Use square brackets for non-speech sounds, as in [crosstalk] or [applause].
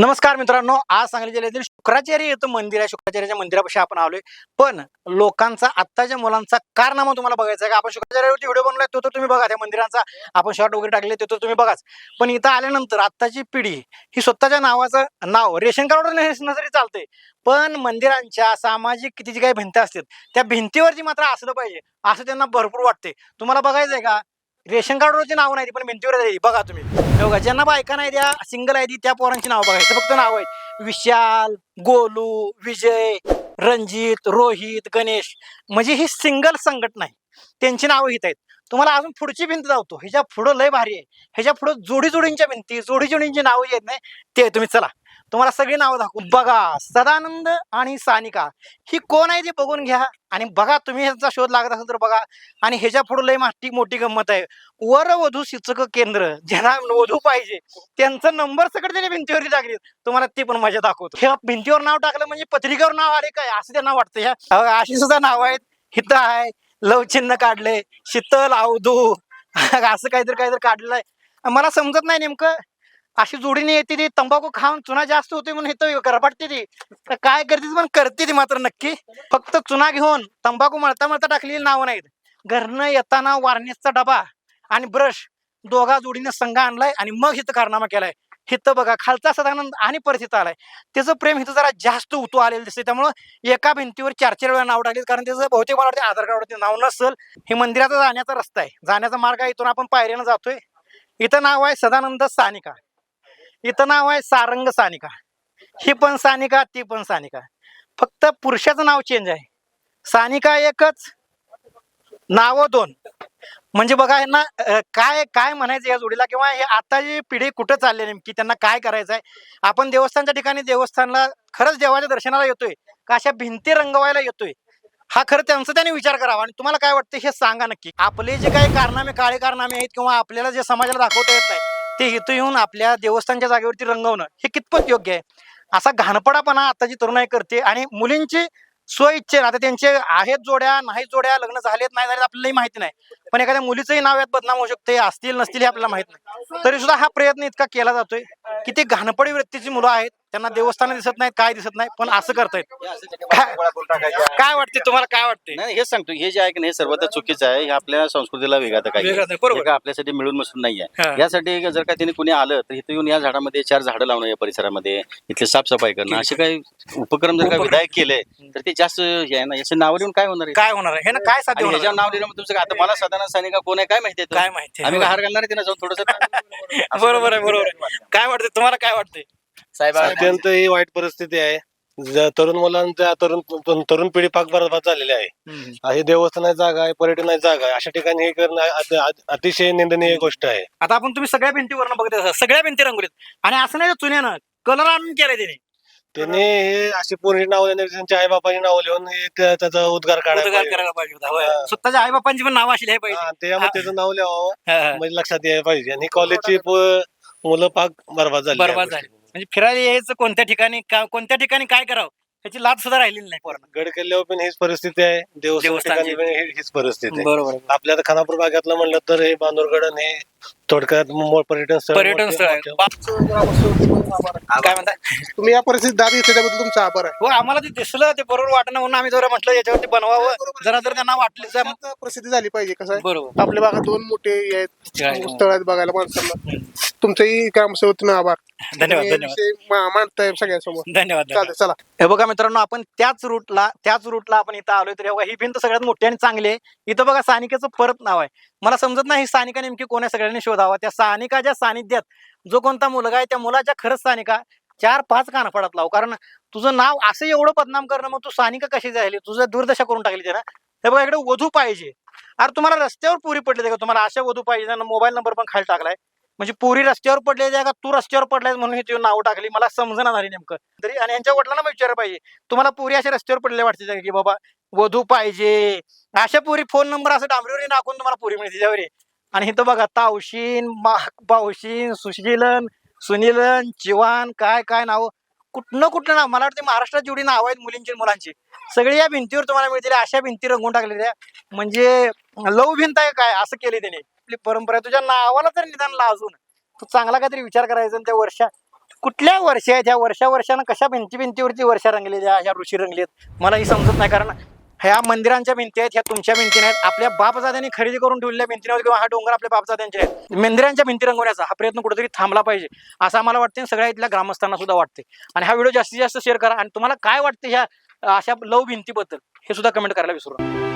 नमस्कार मित्रांनो आज सांगली जिल्ह्यातील शुक्राचार्य येतं मंदिर. आहे शुक्राचार्याच्या मंदिरापाशी आपण आलोय. पण लोकांचा आत्ताच्या मुलांचा कारनामा तुम्हाला बघायचा आहे का? आपण शुक्राचार्यावरती व्हिडिओ बनवलाय तो तर तुम्ही बघा. त्या मंदिरांचा आपण शॉर्ट वगैरे टाकले ते तर तुम्ही बघाच. पण इथं आल्यानंतर आत्ताची पिढी ही स्वतःच्या नावाचं नाव रेशन कार्डवर नसलं तरी चालतंय. पण मंदिरांच्या सामाजिक किती जी काही भिंती असतात त्या भिंतीवरती मात्र असलं पाहिजे असं त्यांना भरपूर वाटते तुम्हाला बघायचं आहे का? रेशन कार्डवरची नाव नाही ती, पण भिंतीवर आहे ती. बघा तुम्ही. हे बघा ज्यांना बायका नाही द्या सिंगल आहे ती त्या पोरांची नाव बघायचं फक्त नाव आहेत. विशाल गोलू विजय रणजित रोहित गणेश. म्हणजे ही सिंगल संघटना नाही. त्यांची नावं हित आहेत. तुम्हाला अजून पुढची भिंत जावतो ह्याच्या पुढं लय भारी आहे. ह्याच्या पुढं जोडी जोडींच्या भिंती जोडी जोडींची नावं येत नाही. ते तुम्ही चला. तुम्हाला सगळी नावं दाखवू. बघा सदानंद आणि सानिका. ही कोण आहे ते बघून घ्या. आणि बघा तुम्ही ह्याचा शोध लागत असेल तर बघा. आणि ह्याच्या पुढे लय मोठी मोठी गंमत आहे. वरवधू शिक्षक केंद्र. ज्यांना वधू पाहिजे त्यांचा नंबर सगळं त्याने भिंतीवरती टाकली तुम्हाला ती पण मजा दाखवतो. ह्या भिंतीवर नाव टाकलं म्हणजे पत्रिकेवर नाव आले काय? असं त्यांना वाटतं. ह्या अशी सुद्धा नाव आहेत. हित आहे लवचिन्ह काढले शीतल अवधू [laughs] असं काहीतरी काहीतरी काढलेलं आहे. मला समजत नाही नेमकं. अशी जोडीने येते ती तंबाखू खाऊन चुना जास्त होते म्हणून इथं करपाटते ती. तर काय करते पण करते ती मात्र नक्की. फक्त चुना घेऊन तंबाखू मळता मळता टाकलेली नावं नाहीत. घरनं येताना वारनेसचा डबा आणि ब्रश दोघा जोडीने संघ आणलाय आणि मग इथं कारनामा केलाय. हिथं बघा खालचा सदानंद आणि परिस्थिती आलाय. त्याचं प्रेम हिथं जरा जास्त उतू आलेलं दिसते त्यामुळं एका भिंतीवर चार चार वेळा नाव टाकले कारण त्याचं बहुतेक मला वाटतं आधार कार्डवरती नाव नसेल. हे मंदिराचा जाण्याचा रस्ता आहे. जाण्याचा मार्ग आहे इथून आपण पायऱ्यानं जातोय. इथं नाव आहे सदानंद सानिका. इथं नाव आहे सारंग सानिका. ही पण सानिका ती पण सानिका. फक्त पुरुषाचं नाव चेंज आहे. सानिका एकच नाव दोन. म्हणजे बघा यांना काय काय म्हणायचं या जोडीला किंवा हे आता जी पिढी कुठं चालली आहे नेमकी? त्यांना काय करायचं आहे? आपण देवस्थानच्या ठिकाणी देवस्थानला खरंच देवाच्या दर्शनाला येतोय. का अशा भिंती रंगवायला येतोय? हा खरं त्यांचा त्यांनी विचार करावा. आणि तुम्हाला काय वाटतं हे सांगा नक्की. आपले जे काही कारनामे काळे कारनामे आहेत किंवा आपल्याला जे समाजाला दाखवता येत नाही ते इथं येऊन आपल्या देवस्थानच्या जागेवरती रंगवणं हे कितपत योग्य आहे? असा घाणपडापणा आताची तरुणाई करते आणि मुलींची स्वइच्छे आता त्यांचे आहेत जोड्या नाही जोड्या लग्न झालेत नाही झालेत आपल्यालाही माहिती नाही. पण एखाद्या मुलीचंही नाव यात बदनाम होऊ शकते असतील नसतील हे आपल्याला माहीत नाही तरी सुद्धा हा प्रयत्न इतका केला जातोय की ते घाणपडी वृत्तीची मुलं आहेत त्यांना देवस्थान दिसत नाहीत काय दिसत नाही पण असं करतायत काय काय वाटते तुम्हाला काय वाटते नाही हेच सांगतो हे जे आहे की नाही सर्व तर चुकीचं आहे हे आपल्या संस्कृतीला वेगात आहे, बरोबर. हे काय आपल्यासाठी मिळून मसून नाही हा. आहे यासाठी जर का त्यांनी कुणी आलं तर इथं येऊन या झाडामध्ये चार झाडं लावणं या परिसरामध्ये इथले साफसफाई करणं असे काही उपक्रम जर का. विधायक केले तर ते जास्त हे आहे ना याचं नाव लिहून काय होणार आहे काय होणार आहे हे ना काय साध्य? नाव लिहिलं मग तुमचं काय? आता मला साधारण सैनिका कोण आहे काय माहिती आहे काय माहिती आम्ही हार घालणार त्यांना जाऊन थोडस [laughs] बरोबर आहे बरोबर आहे. काय वाटते तुम्हाला काय वाटते साहेब अत्यंत ही वाईट परिस्थिती आहे. तरुण मुलांच्या तरुण तरुण- तरुण पिढी पाक बरबाद झालेली आहे. ही देवस्थानाची जागा आहे पर्यटनाची जागा आहे अशा ठिकाणी हे करणं अति- अति- अतिशय निंदनीय गोष्ट आहे. आता आपण तुम्ही सगळ्या भिंतीवरनं बघत सगळ्या भिंती रंगवलीत. आणि असं नाही चुन्यानं कलर आणून केलंय त्याने त्यांनी हे अशी पूर्ण नाव देण्याची त्यांच्या आई बापाची नाव लिहून हे त्या- त्याचा उद्गार उद्गार काढायला करायला पाहिजे होता होय. हा. स्वतःच्या आई बापांची पण नाव पाहिजे हा, त्याच्यामध्ये त्याचं नाव लिहावं हा, हा. म्हणजे लक्षात यायला पाहिजे आणि कॉलेजची मुलं पाक बरबाद झाली बरबाद झाली म्हणजे फिरायला यायचं कोणत्या ठिकाणी का- कोणत्या ठिकाणी काय करावं त्याची लाच सुद्धा राहिलेली नाही पोरांना. गड किल्ल्यावर पण हीच परिस्थिती आहे. देवस्थान देवस्थानची. ठिकाणी पण ही- हीच परिस्थिती आहे. बरोबर आपल्या आता खानापूर भागातलं म्हणलं तर हे बांदूरगड आणि हे थोडक्यात मो- पर्यटन स्थळ पर्यटन मोठे- स्थळ आहे. मोठे- बाप- काय म्हणता तुम्ही या परिस्थितीत दाद घेतली त्याबद्दल तुमचा आभार आहे. हो आम्हाला ते दिसलं ते बरोबर वाटणं म्हणून आम्ही जरा म्हटलं याच्यावरती बनवावं. जरा जर त्यांना वाटलं तर- आता प्रसिद्धी झाली पाहिजे कसं आहे? बरोबर. आपल्या भागात दोन मोठे हे आहे. आहेत स्थळ आहेत बघायला माणसांना. तुमचंही ग्रामसेवकनं आभार. धन्यवाद तुम्ही हे धन्यवाद. विषय मा- मांडताय सगळ्यांसमोर. धन्यवाद धन्यवाद. चालेल चला. हे बघा मित्रांनो आपण त्याच रूटला त्याच रूटला आपण इथं आलोय. तर हे बघा ही भिंत सगळ्यात मोठी आणि चांगली आहे. इथं बघा सानिकेचं परत नाव आहे. मला समजत नाही ही सानिका नेमकी कोण आहे सगळ्यांनी शोधावा. त्या सानिकाच्या सानिध्यात जो कोणता मुलगा आहे त्या मुलाच्या खरंच सानिका चार पाच कानफडात लाव. कारण तुझं नाव असं एवढं बदनाम करणं मग तू सानिका कशी झाली? तुझं दुर्दशा करून टाकली त्यानं. हे बघा इकडे वधू पाहिजे. अरे तुम्हाला रस्त्यावर पुरी पडली. का तुम्हाला अशा वधू पाहिजे. मोबाईल नंबर पण खाली टाकलाय. म्हणजे पुरी रस्त्यावर पडलेली आहे का तू रस्त्यावर पडलाय म्हणून ही नाव टाकली. मला समजणार झाली नेमकं. तरी आणि यांच्या वडिलांना विचारलं पाहिजे. तुम्हाला पुरी अशा रस्त्यावर पडलेल्या वाटते की बाबा वधू पाहिजे. अशा पुरी फोन नंबर असं डांबरीवर नाकून तुम्हाला पुरी मिळते. त्यावर आणि इथं बघा तावशीन मा- पावशीन सुशीलन सुनीलन चिवान काय काय नाव? कुठनं कुठलं नाव? मला वाटतं महाराष्ट्रात जेवढी नाव आहेत मुलींची मुलांची सगळी या भिंतीवर तुम्हाला मिळतील. अशा भिंती रंगून टाकलेल्या. म्हणजे लव भिंत आहे काय? असं केले त्याने. आपली परंपरा आहे. तुझ्या नावाला तर निदान लाजून. तू चांगला काहीतरी विचार करायचा आणि त्या वर्षा कुठल्या वर्ष आहेत ह्या वर्षा वर्षानं कशा भिंती भिंतीवरती वर्षा रंगलेल्या ह्या ऋषी रंगलेत? मला ही समजत नाही कारण ह्या मंदिरांच्या भिंती आहेत ह्या तुमच्या भिंती नाहीत. आपल्या बापजाद्यांनी खरेदी करून ठेवलेल्या भिंतीवर किंवा हा डोंगर आपल्या बापजाद्यांचे आहेत. मंदिरांच्या भिंती रंगवण्याचा हा प्रयत्न कुठेतरी थांबला पाहिजे. असं आम्हाला वाटते सगळ्या इथल्या ग्रामस्थांना सुद्धा वाटते आणि हा व्हिडिओ जास्तीत जास्त शेअर करा आणि तुम्हाला काय वाटतं ह्या अशा लव भिंतीबद्दल हे सुद्धा कमेंट करायला विसरू नका.